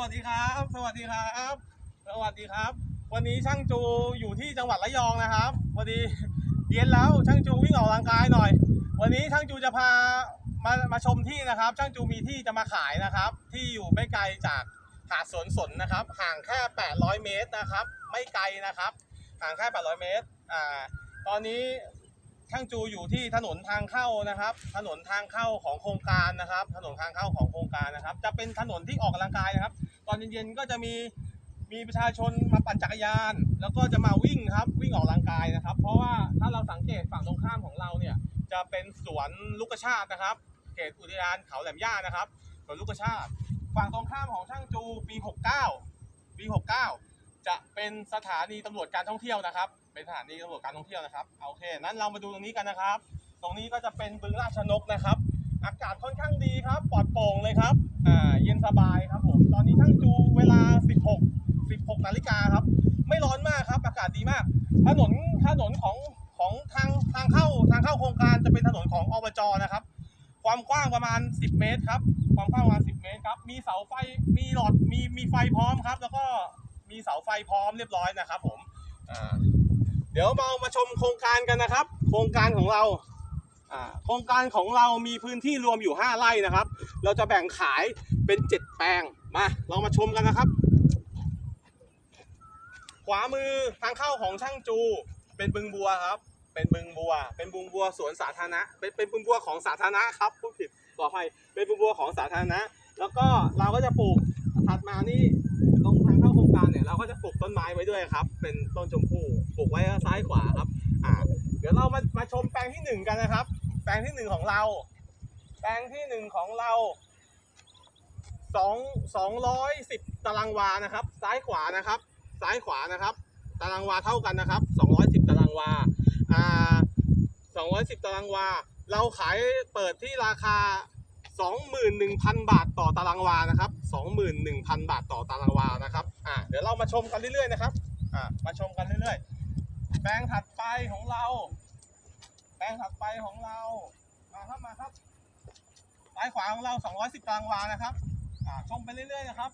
วัสดีครับ สวัสดีครับ สวัสดีครับ วันนี้ช่างจูอยู่ที่จังหวัดระยองนะครับพอดีเย็นแล้วช่างจูวิ่งออกกำลังกายหน่อย วันนี้ช่างจูจะพามามาชมที่นะครับ ช่างจูมีที่จะมาขายนะครับ ที่อยู่ไม่ไกลจากหาดสวนสนนะครับ ห่างแค่ 800 เมตรนะครับ ไม่ไกลนะครับ ห่างแค่ 800 เมตรอ่าตอนนี้ช่างจูอยู่ที่ถนนทางเข้านะครับ ถนนทางเข้าของโครงการนะครับ ถนนทางเข้าของโครงการนะครับ จะเป็นถนนที่ออกกำลังกายนะครับ ตอนเย็นๆก็จะมีมีประชาชนมาปั่นจักรยาน แล้วก็จะมาวิ่งครับวิ่งออกกำลังกายนะครับ เพราะว่าถ้าเราสังเกตฝั่งตรงข้ามของเราเนี่ยจะเป็นสวนลูกกระชาตินะครับ เขตอุทยานเขาแหลมย่านะครับสวนลูกกระชาติ ฝั่งตรงข้ามของช่างจูปี 69ปี69 จะเป็นสถานีตำรวจการท่องเที่ยวนะครับ เป็นสถานีตำรวจการท่องเที่ยวนะครับโอเคนั้นเรามาดูตรงนี้กันนะครับ ตรงนี้ก็จะเป็นบึงราชนกนะครับ อากาศค่อนข้างดีครับ ปลอดโปร่งเลยครับ อ่า เย็นสบายครับผม ตอนนี้ช่างจูเวลา 16 16นาฬิกาครับ ไม่ร้อนมากครับ อากาศดีมาก ถนน ถนนของของทางทางเข้าทางเข้าโครงการจะเป็นถนนของอบจนะครับ ความกว้างประมาณ 10 เมตรครับ ความกว้างประมาณ 10 เมตรครับ มีเสาไฟ มีหลอด มี มีไฟพร้อมครับ แล้วก็มีเสาไฟพร้อมเรียบร้อยนะครับ ผม อ่า เดี๋ยวมามาชมโครงการกันนะครับ โครงการของเรา โครงการของเรามีพื้นที่รวมอยู่ 5ไร่นะครับ เราจะแบ่งขายเป็น 7 แปลงมาเรามาชมกันนะครับ ขวามือทางเข้าของช่างจูเป็นบึงบัวครับ เป็นบึงบัว เป็นบึงบัวสวนสาธารณะ เป็นเป็นบึงบัวของสาธารณะครับพูดผิดขออภัยเป็นบึงบัวของสาธารณะ แล้วก็เราก็จะปลูกถัดมานี่ตรงทางเข้าโครงการเนี่ยเราก็จะปลูกต้นไม้ไว้ด้วยครับ เป็นต้นชมพู่ปลูกไว้ซ้ายขวาครับ อ่าเดี๋ยวเรามามาชมแปลงที่หนึ่งกันนะครับ แปลงที่หนึ่งของเรา แปลงที่หนึ่งของเราสองสองร้อยสิบตารางวานะครับ ซ้ายขวานะครับ ซ้ายขวานะครับ ตารางวาเท่ากันนะครับสองร้อยสิบตารางวาอ่าสองร้อยสิบตารางวา เราขายเปิดที่ราคาสองหมื่นหนึ่งพันบาทต่อตารางวานะครับสองหมื่นหนึ่งพันบาทต่อตารางวานะครับอ่าเดี๋ยวเรามาชมกันเรื่อยๆนะครับอ่ามาชมกันเรื่อยๆ ปลงถัดไปของเรา แปลงถัดไปของเรา มาครับมาครับซ้ายขวาของเรา 210ตารางวานะครับอ่าชมไปเรื่อยๆนะครับ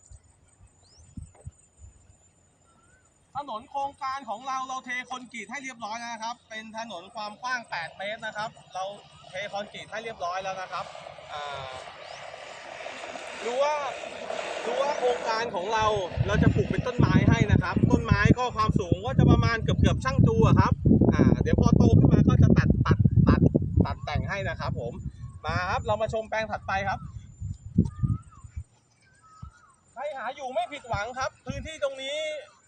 ถนนโครงการของเราเราเทคอนกรีตให้เรียบร้อยแล้วนะครับ เป็นถนนความกว้าง 8 เมตรนะครับ เราเทคอนกรีตให้เรียบร้อยแล้วนะครับอ่ารู้ว่า ครงการของเราเราจะปลูกเป็นต้นไม้ให้นะครับ ต้นไม้ก็ความสูงก็จะประมาณเกือบเกือบช่างจูอะครับอ่าเดี๋ยวพอโตขึ้นมาก็จะตัดตัดตัดตัดแต่งให้นะครับ ผมมาครับเรามาชมแปลงถัดไปครับใครหาอยู่ไม่ผิดหวังครับ พื้นที่ตรงนี้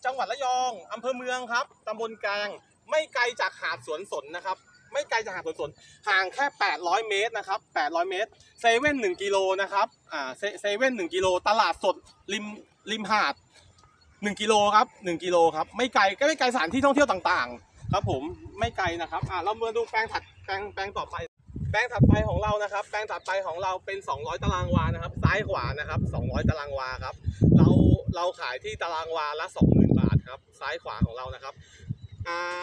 จังหวัดระยองอำเภอเมืองครับตำบลแกลงไม่ไกลจากหาดสวนสนนะครับ ไม่ไกลจากหาดสวนสนห่างแค่ 800 เมตรนะครับ 800 เมตรเซเว่น1กิโลนะครับอ่าเซเซเว่น1กิโลตลาดสดริมริมหาด 1 กิโลครับ 1 กิโลครับไม่ไกลก็ไม่ไกลสถานที่ท่องเที่ยวต่างๆ ครับผมไม่ไกลนะครับอ่าเรามาดูแปลงถัดแปลงแปลงต่อไปแปลงถัดไปของเรานะครับ แปลงถัดไปของเราเป็น 200 ตารางวานะครับ ซ้ายขวานะครับ 200 ตารางวาครับ เราเราขายที่ตารางวาละ 20,000 บาทครับ ซ้ายขวาของเรานะครับอ่า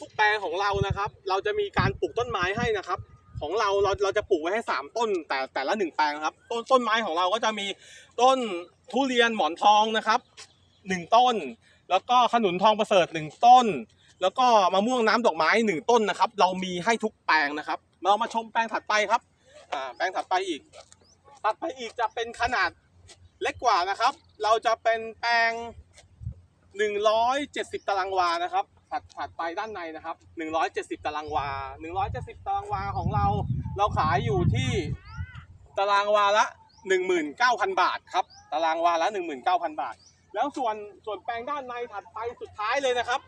ทุกๆ แปลงของเรานะครับ เราจะมีการปลูกต้นไม้ให้นะครับ ของเราเราเราจะปลูกไว้ให้ 3 ต้น แต่แต่ละหนึ่งแปลงครับ ต้นต้นไม้ของเราก็จะมีต้นทุเรียนหมอนทองนะครับหนึ่งต้น แล้วก็ขนุนทองประเสริฐหนึ่งต้น แล้วก็มะม่วงน้ำดอกไม้หนึ่งต้นนะครับ เรามีให้ทุกแปลงนะครับ เรามาชมแปลงถัดไปครับแปลงถัดไปอีกถัดไปอีกจะเป็นขนาดเล็กกว่านะครับ เราจะเป็นแปลง 170 ตารางวานะครับ ถัดถัดไปด้านในนะครับ 170 ตารางวา 170 ตารางวาของเรา เราขายอยู่ที่ตารางวาละ 19,000 บาทครับ ตารางวาละ 19,000 บาท แล้วส่วนส่วนแปลงด้านในถัดไปสุดท้ายเลยนะครับ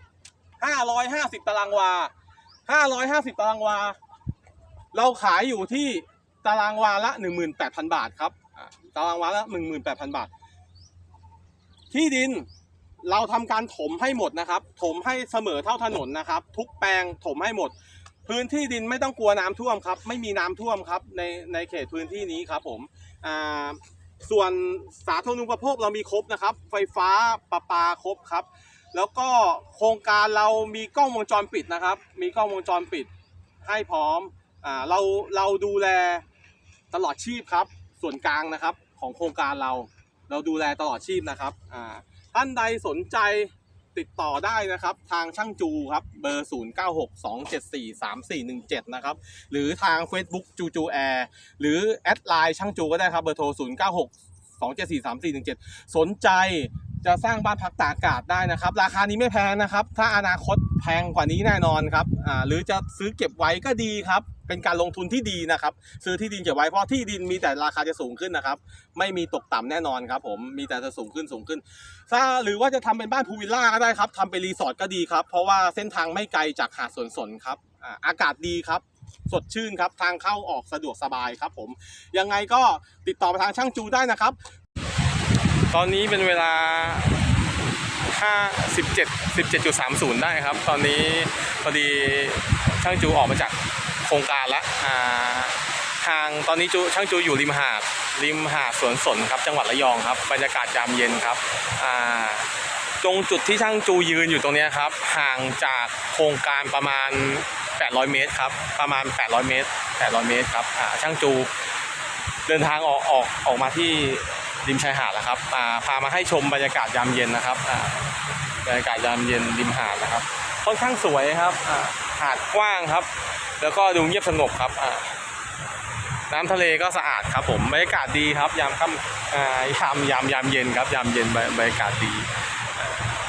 550 ตารางวา 550 ตารางวา เราขายอยู่ที่ตารางวาละ 18,000 บาทครับ ตารางวาละ 18,000 บาท ที่ดิน เราทำการถมให้หมดนะครับ ถมให้เสมอเท่าถนนนะครับ ทุกแปลงถมให้หมด พื้นที่ดินไม่ต้องกลัวน้ำท่วมครับ ไม่มีน้ำท่วมครับในในเขตพื้นที่นี้ครับผมอ่าส่วนสาธารณูปโภคเรามีครบนะครับ ไฟฟ้าประปาครบครับ แล้วก็โครงการเรามีกล้องวงจรปิดนะครับ มีกล้องวงจรปิดให้พร้อมอ่าเราเราดูแลตลอดชีพครับ ส่วนกลางนะครับของโครงการเรา เราดูแลตลอดชีพนะครับอ่า ท่านใดสนใจติดต่อได้นะครับ ทางช่างจูครับ เบอร์ 0962743417 นะครับ หรือทาง Facebook จูจูแอร์หรือแอดไลน์ช่างจูก็ได้ครับ เบอร์โทร 0962743417 สนใจ จะสร้างบ้านพักตากอากาศได้นะครับ ราคานี้ไม่แพงนะครับ ถ้าอนาคตแพงกว่านี้แน่นอนครับอ่าหรือจะซื้อเก็บไว้ก็ดีครับ เป็นการลงทุนที่ดีนะครับ ซื้อที่ดินเก็บไว้เพราะที่ดินมีแต่ราคาจะสูงขึ้นนะครับ ไม่มีตกต่ำแน่นอนครับ ผมมีแต่จะสูงขึ้นสูงขึ้น ถ้าหรือว่าจะทำเป็นบ้านพูลวิลล่าก็ได้ครับทำเป็นรีสอร์ทก็ดีครับ เพราะว่าเส้นทางไม่ไกลจากหาดสวนสนครับอ่าอากาศดีครับสดชื่นครับ ทางเข้าออกสะดวกสบายครับผม ยังไงก็ติดต่อไปทางช่างจูได้นะครับ ตอนนี้เป็นเวลา5 17 17.30 ได้ครับ ตอนนี้พอดีช่างจูออกมาจากโครงการล้วอ่าทางตอนนี้จูช่างจูอยู่ริมหาดริมหาดสวนสนครับจังหวัดระยองครับบรรยากาศยามเย็นครับอ่าตรงจุดที่ช่างจูยืนอยู่ตรงนี้ครับห่างจากโครงการประมาณ 800 เมตรครับประมาณ 800 เมตร 800 เมตรครับอ่าช่างจูเดินทางออกออกออกมาที่ ริมชายหาดแล้วครับพามาให้ชมบรรยากาศยามเย็นนะครับบรรยากาศยามเย็นริมหาดนะครับ ค่อนข้างสวยครับหาดกว้างครับ แล้วก็ดูเงียบสงบครับน้ำทะเลก็สะอาดครับผมบรรยากาศดีครับ ยามค่ำอ่ายามยามยามเย็นครับ ยามเย็นบรรยากาศดี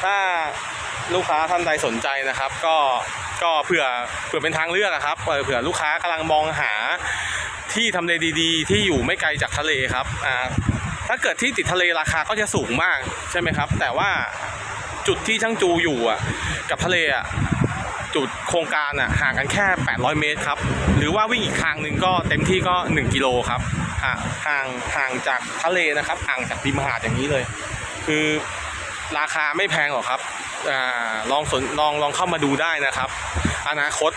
ถ้าลูกค้าท่านใดสนใจนะครับ ก็ก็เผื่อเผื่อเป็นทางเลือกนะครับเผื่อเผื่อลูกค้ากำลังมองหาที่ทำเลดีๆ ที่อยู่ไม่ไกลจากทะเลครับ ถ้าเกิดที่ติดทะเลราคาก็จะสูงมากใช่ไหมครับ แต่ว่าจุดที่ช่างจูอยู่อะกับทะเลอะจุดโครงการอะห่างกันแค่ 800 เมตรครับ หรือว่าวิ่งอีกทางหนึ่งก็เต็มที่ก็ 1 กิโลครับห่างห่างห่างจากทะเลนะครับห่างจากริมหาดอย่างนี้เลย คือราคาไม่แพงหรอกครับอลองสนลองลองเข้ามาดูได้นะครับ อนาคต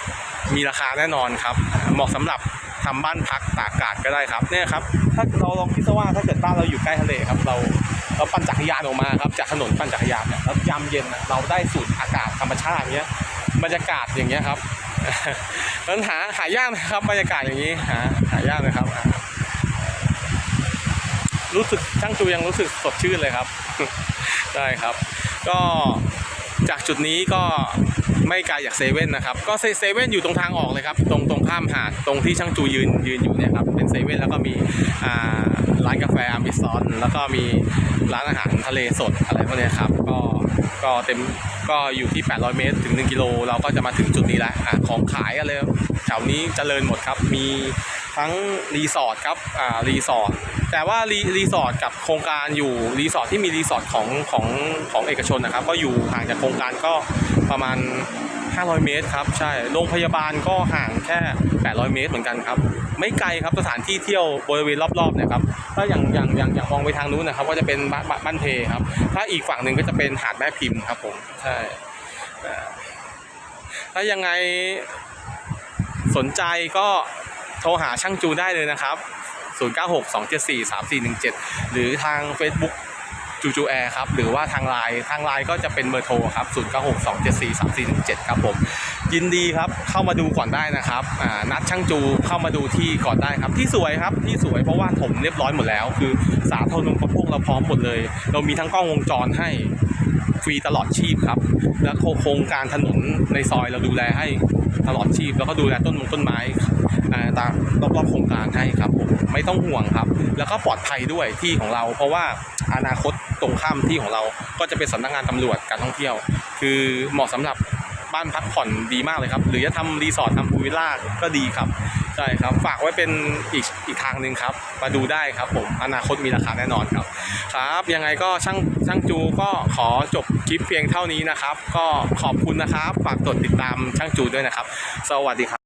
มีราคาแน่นอนครับ เหมาะสำหรับ ทำบ้านพักตากอากาศก็ได้ครับเนี่ยครับถ้าเราลองคิดซะว่าถ้าเกิดบ้านเราอยู่ใกล้ทะเลครับเราเราปั่นจักรยานออกมาครับจากถนนปั่นจักรยานเนี่ยแล้วยามเย็นเราได้สูดอากาศธรรมชาติอย่างเงี้ยบรรยากาศอย่างเงี้ยครับมันหาหายากนะครับบรรยากาศอย่างนี้หาหายากนะครับ รู้สึกช่างจูยังรู้สึกสดชื่นเลยครับ ได้ครับ ก็จากจุดนี้ก็ ไม่ไกลจากเซเว่นนะครับ ก็เซเว่นอยู่ตรงทางออกเลยครับ ตรงตรงข้ามหาดตรงที่ช่างจูยืนยืนอยู่เนี่ยครับ เป็นเซเว่นแล้วก็มีร้านกาแฟอเมซอนแล้วก็มีร้านอาหารทะเลสดอะไรพวกนี้ครับ ก็ก็เต็มก็อยู่ที่ 800 เมตร ถึง 1 กิโล เราก็จะมาถึงจุดนี้แล้วอของขายอะไรแถวนี้เจริญหมดครับ มีทั้งรีสอร์ทครับอ่ารีสอร์ท แต่ว่ารีรีสอร์ทกับโครงการอยู่รีสอร์ทที่มีรีสอร์ทของของของเอกชนนะครับ ก็อยู่ห่างจากโครงการก็ ประมาณ 500 เมตรครับ ใช่ โรงพยาบาลก็ห่างแค่ 800 เมตรเหมือนกันครับ ไม่ไกลครับสถานที่เที่ยวบริเวณรอบๆเนะครับ ถ้าอย่างอย่างอย่างอย่างมองไปทางนู้นนะครับ ก็จะเป็นบ้านบ้านบ้านเพครับ ถ้าอีกฝั่งหนึ่งก็จะเป็นหาดแม่พิมพ์ครับผม ใช่เอ่อถ้ายังไงสนใจก็โทรหาช่างจูได้เลยนะครับ 0962743417 หรือทาง Facebook จูจูแอร์ครับหรือว่าทางไลน์ทางไลน์ก็จะเป็นเบอร์โทรครับ0962743417ครับผมยินดีครับเข้ามาดูก่อนได้นะครับนัดช่างจูเข้ามาดูที่ก่อนได้ครับ ที่สวยครับที่สวยเพราะว่าถมเรียบร้อยหมดแล้ว คือสาธารณูปโภคเราพร้อมหมดเลย เรามีทั้งกล้องวงจรให้ ฟรีตลอดชีพครับ แล้วโครงการถนนในซอยเราดูแลให้ตลอดชีพ แล้วก็ดูแลต้นมงต้นไม้ตามรอบๆโครงการให้ครับผมไม่ต้องห่วงครับ แล้วก็ปลอดภัยด้วยที่ของเรา เพราะว่าอนาคตตรงข้ามที่ของเราก็จะเป็นสำนักงานตำรวจการท่องเที่ยว คือเหมาะสำหรับบ้านพักผ่อนดีมากเลยครับ หรือจะทำรีสอร์ททำพูลวิลล่าก็ดีครับ ใช่ครับฝากไว้เป็นอีกอีกทางหนึ่งครับ มาดูได้ครับผมอนาคตมีราคาแน่นอนครับ ครับ ยังไงก็ช่างช่างจูก็ขอจบคลิปเพียงเท่านี้นะครับ ก็ขอบคุณนะครับ ฝากกดติดตามช่างจูด้วยนะครับ สวัสดีครับ